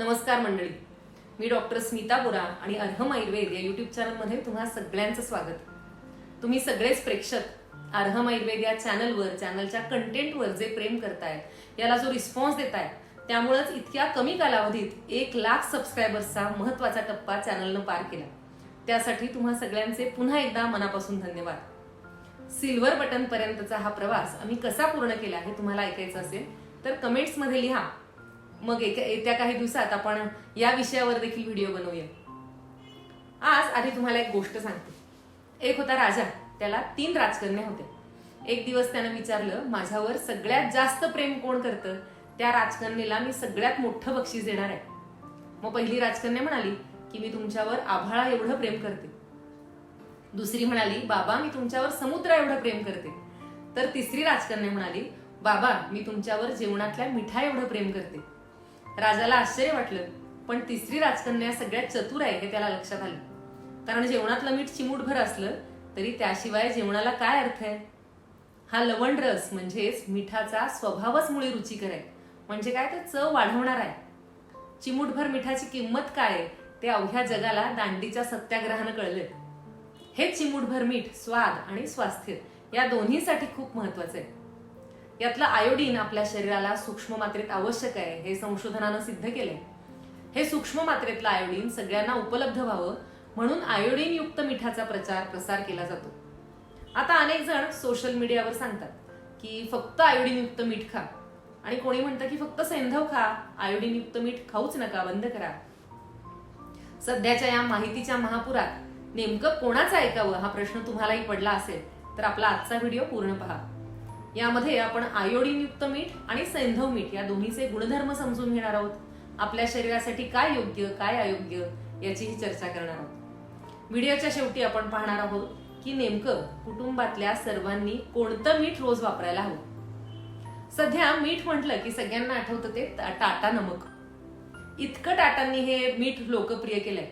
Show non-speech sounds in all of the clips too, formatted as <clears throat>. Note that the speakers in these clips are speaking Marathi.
नमस्कार मंडळी. मी डॉक्टर स्मिता बोरा आणि अर्हम आयुर्वेद या युट्यूब चॅनलमध्ये तुम्हा सगळ्यांचं स्वागत. तुम्ही सगळेच प्रेक्षक अर्हम आयुर्वेद या चॅनलवर चॅनलच्या कंटेंटवर जे प्रेम करताय याला जो रिस्पॉन्स देताय त्यामुळेच इतक्या कमी कालावधीत एक लाख सबस्क्रायबर्सचा महत्त्वाचा टप्पा चॅनलनं पार केला. त्यासाठी तुम्हा सगळ्यांचे पुन्हा एकदा मनापासून धन्यवाद. सिल्वर बटन पर्यंतचा हा प्रवास आम्ही कसा पूर्ण केला हे तुम्हाला ऐकायचं असेल तर कमेंट्समध्ये लिहा. मग एका- येत्या काही दिवसात आपण या विषयावर देखील व्हिडिओ बनवूया. आज आधी तुम्हाला एक गोष्ट सांगते. एक होता राजा. त्याला तीन राजकन्या होत्या. एक दिवस त्यानं विचारलं माझ्यावर सगळ्यात जास्त प्रेम कोण करतं? त्या राजकन्येला मी सगळ्यात मोठं बक्षीस देणार आहे. मग पहिली राजकन्या म्हणाली की मी तुमच्यावर आभाळा एवढं प्रेम करते. दुसरी म्हणाली बाबा मी तुमच्यावर समुद्र एवढं प्रेम करते. तर तिसरी राजकन्या म्हणाली बाबा मी तुमच्यावर जेवणातल्या मिठा एवढं प्रेम करते. राजाला आश्चर्य वाटलं. पण तिसरी राजकन्या सगळ्यात चतुर आहे हे त्याला लक्षात आलं. कारण जेवणातलं मीठ चिमूटभर असलं तरी त्याशिवाय जेवणाला काय अर्थ आहे? हा लवण रस म्हणजेच मिठाचा स्वभावच मुळे रुचिकर आहे. म्हणजे काय? तर चव वाढवणार आहे. चिमूटभर मिठाची किंमत काय आहे? ते अवघ्या जगाला दांडीच्या सत्याग्रहानं कळले हे चिमूटभर मीठ स्वाद आणि स्वास्थ्य या दोन्हीसाठी खूप महत्वाचं आहे. यातलं आयोडीन आपल्या शरीराला सूक्ष्म मात्रेत आवश्यक आहे हे संशोधनानं सिद्ध केलंय. हे सूक्ष्म मात्रेतलं आयोडीन सगळ्यांना उपलब्ध व्हावं म्हणून आयोडीन युक्त मिठाचा प्रचार प्रसार केला जातो. आता अनेक जण सोशल मीडियावर सांगतात की फक्त आयोडीन युक्त मीठ खा. आणि कोणी म्हणतं की फक्त सेंधव खा आयोडीन युक्त मीठ खाऊच नका बंद करा. सध्याच्या या माहितीच्या महापुरात नेमकं कोणाचं ऐकावं हा प्रश्न तुम्हालाही पडला असेल तर आपला आजचा व्हिडिओ पूर्ण पहा. यामध्ये आपण आयोडीनयुक्त मीठ आणि सैंधव मीठ या दोन्हीचे गुणधर्म समजून घेणार आहोत. आपल्या शरीरासाठी काय योग्य काय अयोग्य याचीही चर्चा करणार आहोत. व्हिडिओच्या शेवटी आपण पाहणार आहोत की नेमकं कुटुंबातल्या सर्वांनी कोणतं मीठ रोज वापरायला हवं? सध्या मीठ म्हटलं की सगळ्यांना आठवतं ते टाटा नमक. इतकं टाटांनी हे मीठ लोकप्रिय केलंय.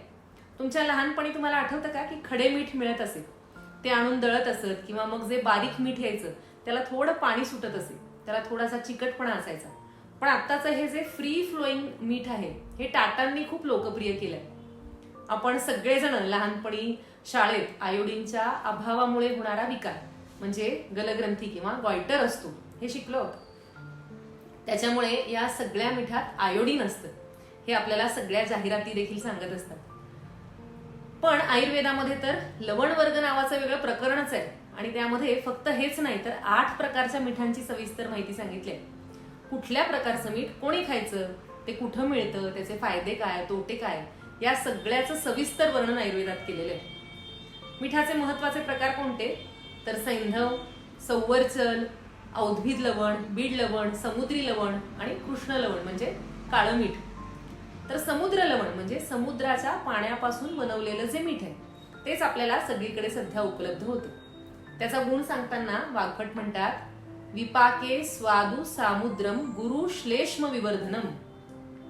तुमच्या लहानपणी तुम्हाला आठवतं का की खडे मीठ मिळत असेल? ते आणून दळत असत किंवा मग जे बारीक मीठ यायचं त्याला थोडं पाणी सुटत असे. त्याला थोडासा चिकटपणा असायचा. पण आत्ताचं हे जे फ्री फ्लोईंग मीठ आहे हे टाटांनी खूप लोकप्रिय केलंय. आपण सगळेजण लहानपणी शाळेत आयोडीनच्या अभावामुळे होणारा विकार म्हणजे गलग्रंथी किंवा गॉयटर असतो हे शिकलो. आहोत त्याच्यामुळे या सगळ्या मिठात आयोडीन असतं. हे आपल्याला सगळ्या जाहिराती देखील सांगत असतात. पण आयुर्वेदामध्ये तर लवण वर्ग नावाचं वेगळं प्रकरणच आहे. आणि त्यामध्ये फक्त हेच नाही तर आठ प्रकारच्या मिठांची सविस्तर माहिती सांगितली आहे. कुठल्या प्रकारचं मीठ कोणी खायचं ते कुठं मिळतं त्याचे फायदे काय तोटे काय या सगळ्याचं सविस्तर वर्णन आयुर्वेदात केलेलं आहे. मिठाचे महत्त्वाचे प्रकार कोणते? तर सैंधव संवरचल औद्भिद लवण बीड लवण समुद्री लवण आणि कृष्ण लवण म्हणजे काळं मीठ. तर समुद्र लवण म्हणजे समुद्राच्या पाण्यापासून बनवलेलं जे मीठ आहे तेच आपल्याला सगळीकडे सध्या उपलब्ध होतं. त्याचा गुण सांगताना वाघट म्हणतात विपाके स्वादू सामुद्रम गुरु श्लेष्म विवर्धनम.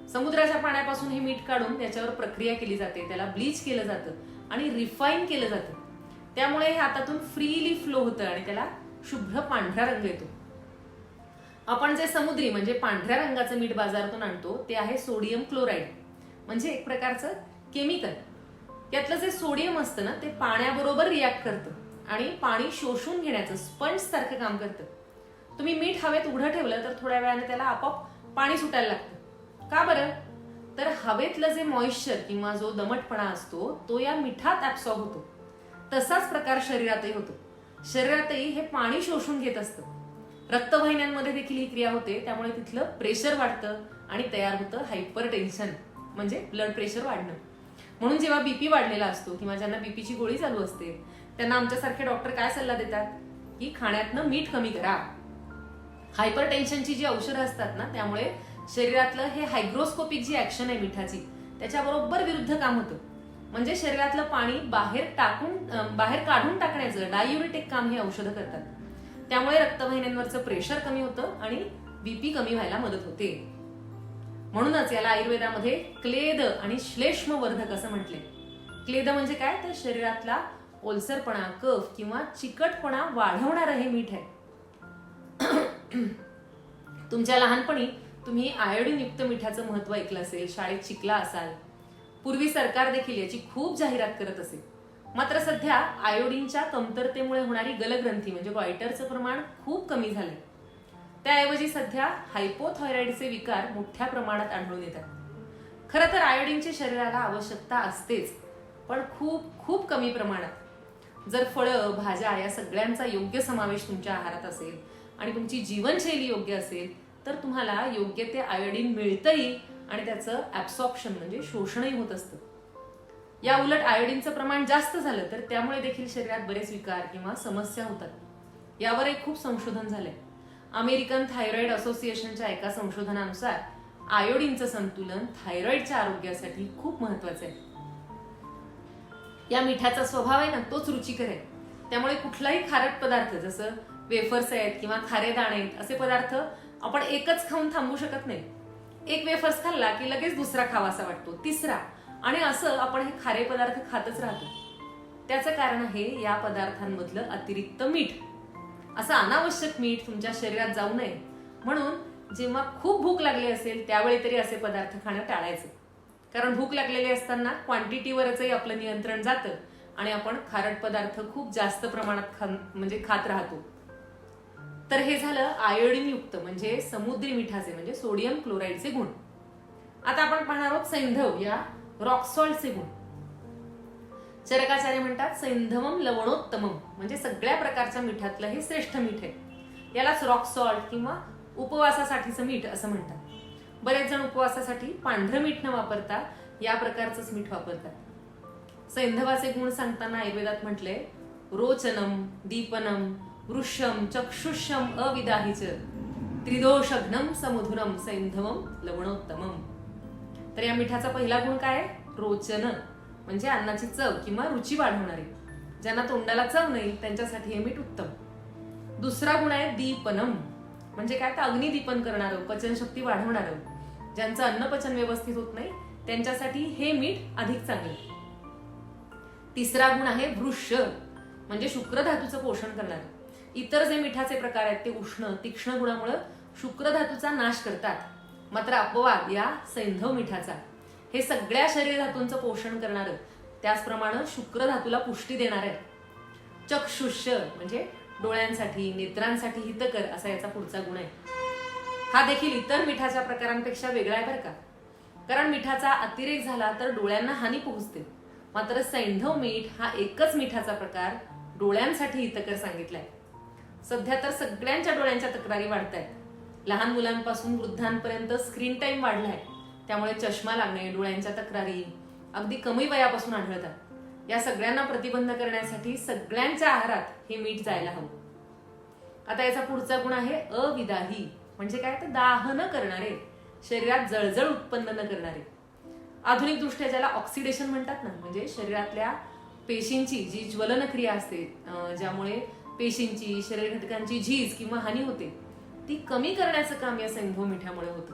समुद्राच्या पाण्यापासून हे मीठ काढून त्याच्यावर प्रक्रिया केली जाते त्याला ब्लीच केलं जातं आणि रिफाईन केलं जातं. त्यामुळे हे हातातून फ्रीली फ्लो होतं आणि त्याला शुभ्र पांढरा रंग येतो. आपण जे समुद्री म्हणजे पांढऱ्या रंगाचं मीठ बाजारातून आणतो ते आहे सोडियम क्लोराईड. म्हणजे एक प्रकारचं केमिकल. यातलं जे सोडियम असतं ना ते पाण्याबरोबर रिॲक्ट करतं. आणि पाणी शोषून घेण्याचं स्पंज सारखं काम करतं. तुम्ही मीठ हवेत उघडं ठेवलं तर थोड्या वेळाने त्याला आपोआप पाणी सुटायला लागतं. का बरं? तर हवेतलं जे मॉइश्चर किंवा जो दमटपणा असतो तो या मिठात ऍब्सॉर्ब होतो. तसाच प्रकार शरीरातही होतो. शरीरातही हे पाणी शोषून घेत असतं. रक्तवाहिन्यांमध्ये देखील ही क्रिया होते त्यामुळे तिथलं प्रेशर वाढतं आणि तयार होतं हायपर टेन्शन म्हणजे ब्लड प्रेशर वाढणं. म्हणून जेव्हा बीपी वाढलेला असतो किंवा ज्यांना बीपीची गोळी चालू असते त्यांना आमच्यासारखे डॉक्टर काय सल्ला देतात? की खाण्यातनं मीठ कमी करा. हायपर टेन्शनची जी औषधं असतात ना त्यामुळे शरीरातलं हे हायग्रोस्कोपिक जी ऍक्शन आहे मिठाची त्याच्याबरोबर विरुद्ध काम होतं. म्हणजे शरीरातलं पाणी बाहेर टाकून बाहेर काढून टाकण्याचं डायुरिटिक काम हे औषधं करतात. त्यामुळे रक्तवाहिन्यांवरचं प्रेशर कमी होतं आणि बीपी कमी व्हायला मदत होते. म्हणूनच याला आयुर्वेदामध्ये क्लेद आणि श्लेष्म वर्धक असं म्हटले क्लेद म्हणजे काय? तर शरीरातला ओलसरपणा कफ किंवा चिकटपणा वाढवणारं हे मीठ आहे. <clears throat> तुमच्या लहानपणी तुम्ही आयोडीन युक्त मिठाचं महत्त्व ऐकलं असेल शाळेत शिकला असाल. पूर्वी सरकार देखील याची खूप जाहिरात करत असेल मात्र सध्या आयोडीनच्या कमतरतेमुळे होणारी गलग्रंथी म्हणजे गॉयटरचं प्रमाण खूप कमी झालंय. त्याऐवजी सध्या हायपोथायरॉइडचे विकार मोठ्या प्रमाणात आढळून येतात. खरं तर आयोडीनची शरीराला आवश्यकता असतेच पण खूप खूप कमी प्रमाणात. जर फळं भाज्या या सगळ्यांचा योग्य समावेश तुमच्या आहारात असेल आणि तुमची जीवनशैली योग्य असेल तर तुम्हाला योग्य ते आयोडीन मिळतंही आणि त्याचं ऍब्सॉप्शन म्हणजे शोषणही होत असतं. या उलट आयोडीनचं प्रमाण जास्त झालं तर त्यामुळे देखील शरीरात बरेच विकार किंवा समस्या होतात. यावर एक खूप संशोधन झालंय. अमेरिकन थायरॉइड असोसिएशनच्या एका संशोधनानुसार आयोडीनचं संतुलन थायरॉइडच्या आरोग्यासाठी खूप महत्वाचं आहे. या मिठाचा स्वभाव आहे ना तोच रुचिकर आहे. त्यामुळे कुठलाही खारट पदार्थ जसं वेफर्स आहेत किंवा खारे दाणे आहेत असे पदार्थ आपण एकच खाऊन थांबू शकत नाही. एक वेफर्स खाल्ला की लगेच दुसरा खावासा वाटतो तिसरा. आणि असं आपण हे खारे पदार्थ खातच राहतो. त्याचं कारण आहे या पदार्थांमधलं अतिरिक्त मीठ. असं अनावश्यक मीठ तुमच्या शरीरात जाऊ नये. म्हणून जेव्हा खूप भूक लागली असेल त्यावेळी तरी असे पदार्थ खाणं टाळायचं. कारण भूक लागलेली असताना क्वांटिटीवरचही आपलं नियंत्रण जातं आणि आपण खारट पदार्थ खूप जास्त प्रमाणात खा म्हणजे खात राहतो. तर हे झालं आयोडीनयुक्त म्हणजे समुद्री मिठाचे म्हणजे सोडियम क्लोराईडचे गुण. आता आपण पाहणार आहोत सैंधव या रॉक सॉल्टचे गुण. चरकाचार्य म्हणतात सैंधवम लवणोत्तमम. म्हणजे सगळ्या प्रकारच्या मिठातलं हे श्रेष्ठ मीठ आहे. यालाच रॉक सॉल्ट किंवा उपवासासाठीचं मीठ असं म्हणतात. बरेच जण उपवासासाठी पांढरं मीठ न वापरता या प्रकारचंच मीठ वापरतात. सैंधवाचे गुण सांगताना आयुर्वेदात म्हटले रोचनम दीपनम वृषम चक्षुषम अविदाहिच. त्रिदोषघ्नम समुधुरम सैंधवम लवणोत्तमम. तर या मिठाचा पहिला गुण काय रोचन म्हणजे अन्नाची चव किंवा रुची वाढवणारे. ज्यांना तोंडाला चव नाही त्यांच्यासाठी हे मीठ उत्तम. दुसरा गुण आहे दीपनम. म्हणजे काय? तर अग्निदीपन करणारं पचनशक्ती वाढवणारं. ज्यांचं अन्नपचन व्यवस्थित होत नाही त्यांच्यासाठी हे मीठ अधिक चांगलं. तिसरा गुण आहे वृष म्हणजे शुक्र धातूचं पोषण करणार. इतर जे मिठाचे प्रकार आहेत ते उष्ण तीक्ष्ण गुणामुळे शुक्रधातूचा नाश करतात. मात्र अपवाद या सैंधव मिठाचा हे सगळ्या शरीर धातूंचं पोषण करणारं त्याचप्रमाणे शुक्र धातूला पुष्टी देणार आहे. चक्षुष्य म्हणजे डोळ्यांसाठी नेत्रांसाठी हितकर असा याचा पुढचा गुण आहे. हा देखील इतर मिठाच्या प्रकारांपेक्षा वेगळा आहे बरं का. कारण मिठाचा अतिरेक झाला तर डोळ्यांना हानी पोहोचते. मात्र सैंधव मीठ हा एकच मिठाचा प्रकार डोळ्यांसाठी हितकर सांगितलाय. सध्या तर सगळ्यांच्या डोळ्यांच्या तक्रारी वाढत आहेत लहान मुलांपासून वृद्धांपर्यंत स्क्रीन टाइम वाढलाय. त्यामुळे चष्मा लागणे डोळ्यांच्या तक्रारी अगदी कमी वयापासून आढळतात. या सगळ्यांना प्रतिबंध करण्यासाठी सगळ्यांच्या आहारात हे मीठ जायला हवं. आता याचा पुढचा गुण आहे अविदाही. म्हणजे काय? तर दाह न करणारे. शरीरात जळजळ उत्पन्न न करणारे. आधुनिक दृष्ट्या ज्याला ऑक्सिडेशन म्हणतात ना म्हणजे शरीरातल्या पेशींची जी ज्वलन क्रिया असते ज्यामुळे पेशींची शरीर घटकांची झीज किंवा हानी होते ती कमी करण्याचं काम या सैंधव मिठामुळे होतं.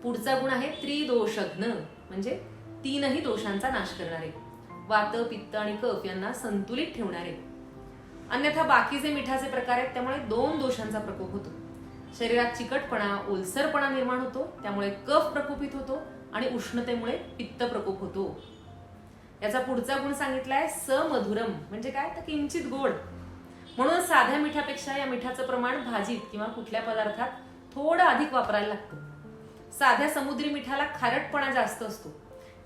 पुढचा गुण आहे त्रिदोषघ्न. म्हणजे तीनही दोषांचा नाश करणारे. वात पित्त आणि कफ यांना संतुलित ठेवणारे. अन्यथा बाकीचे मिठाचे प्रकार आहेत त्यामुळे दोन दोषांचा प्रकोप होतो. शरीरात चिकटपणा ओलसरपणा निर्माण होतो त्यामुळे कफ प्रकोपित होतो आणि उष्णतेमुळे पित्त प्रकोप होतो. याचा पुढचा गुण सांगितलाय समधुरम. म्हणजे काय? तर किंचित गोड. म्हणून साध्या मिठापेक्षा या मिठाचं प्रमाण भाजीत किंवा कुठल्या पदार्थात थोडं अधिक वापरायला लागतं. साध्या समुद्री मिठाला खारटपणा जास्त असतो.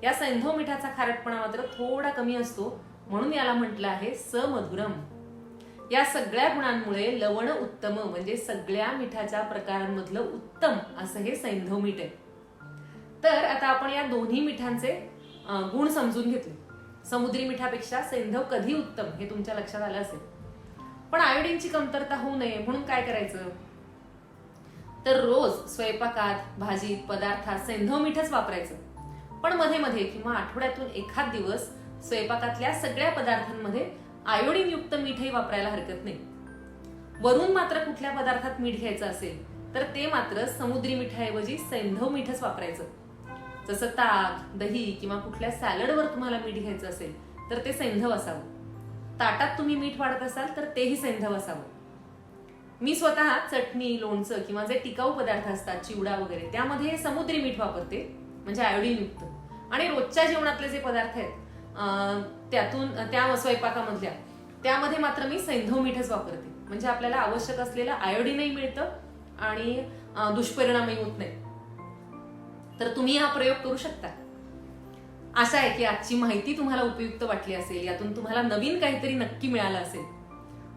या सैंधव मिठाचा खारटपणा मात्र थोडा कमी असतो म्हणून याला म्हटलं आहे समधुरम. या सगळ्या गुणांमुळे लवण उत्तम म्हणजे सगळ्या मिठाच्या प्रकारांमधलं उत्तम असं हे सैंधव मीठ आहे. तर आता आपण या दोन्ही मिठांचे गुण समजून घेतले. समुद्री मिठापेक्षा सैंधव कधी उत्तम हे तुमच्या लक्षात आलं असेल. पण आयोडीनची कमतरता होऊ नये म्हणून काय करायचं? तर रोज स्वयंपाकात भाजीत पदार्थात सेंधव मीठच वापरायचं. पण मध्ये मध्ये किंवा आठवड्यातून एखाद दिवस स्वयंपाकातल्या सगळ्या पदार्थांमध्ये आयोडीन युक्त मीठही वापरायला हरकत नाही. वरून मात्र कुठल्या पदार्थात मीठ घ्यायचं असेल तर ते मात्र समुद्री मिठाऐवजी सैंधव मीठच वापरायचं. जसं ताक दही किंवा कुठल्या सॅलडवर तुम्हाला मीठ घ्यायचं असेल तर ते सैंधव असावं. ताटात तुम्ही मीठ वाढत असाल तर तेही सैंधव असावं मी स्वतः चटणी लोणचं किंवा जे टिकाऊ पदार्थ असतात चिवडा वगैरे त्यामध्ये समुद्री मीठ वापरते म्हणजे आयोडीन युक्त आणि रोजच्या जेवणातले जे पदार्थ आहेत त्यातून त्या स्वयंपाकामधल्या त्यामध्ये मात्र मी सैंधव मीठच वापरते. म्हणजे आपल्याला आवश्यक असलेलं आयोडीनही मिळतं आणि दुष्परिणामही होत नाही. तर तुम्ही हा प्रयोग करू शकता. आशा आहे की आजची माहिती तुम्हाला उपयुक्त वाटली असेल यातून तुम्हाला नवीन काहीतरी नक्की मिळालं असेल.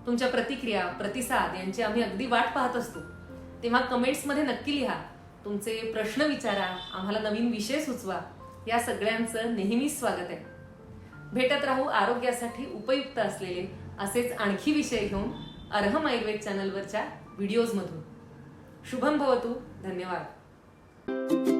तुमच्या प्रतिक्रिया प्रतिसाद यांची आम्ही अगदी वाट पाहत असतो. तेव्हा कमेंट्समध्ये नक्की लिहा. तुमचे प्रश्न विचारा आम्हाला नवीन विषय सुचवा. या सगळ्यांचं नेहमीच स्वागत आहे. भेटत राहू आरोग्यासाठी उपयुक्त असलेले असेच आणखी विषय घेऊन अर्हम आयुर्वेद चॅनलवरच्या व्हिडिओजमधून. शुभम भवतू धन्यवाद.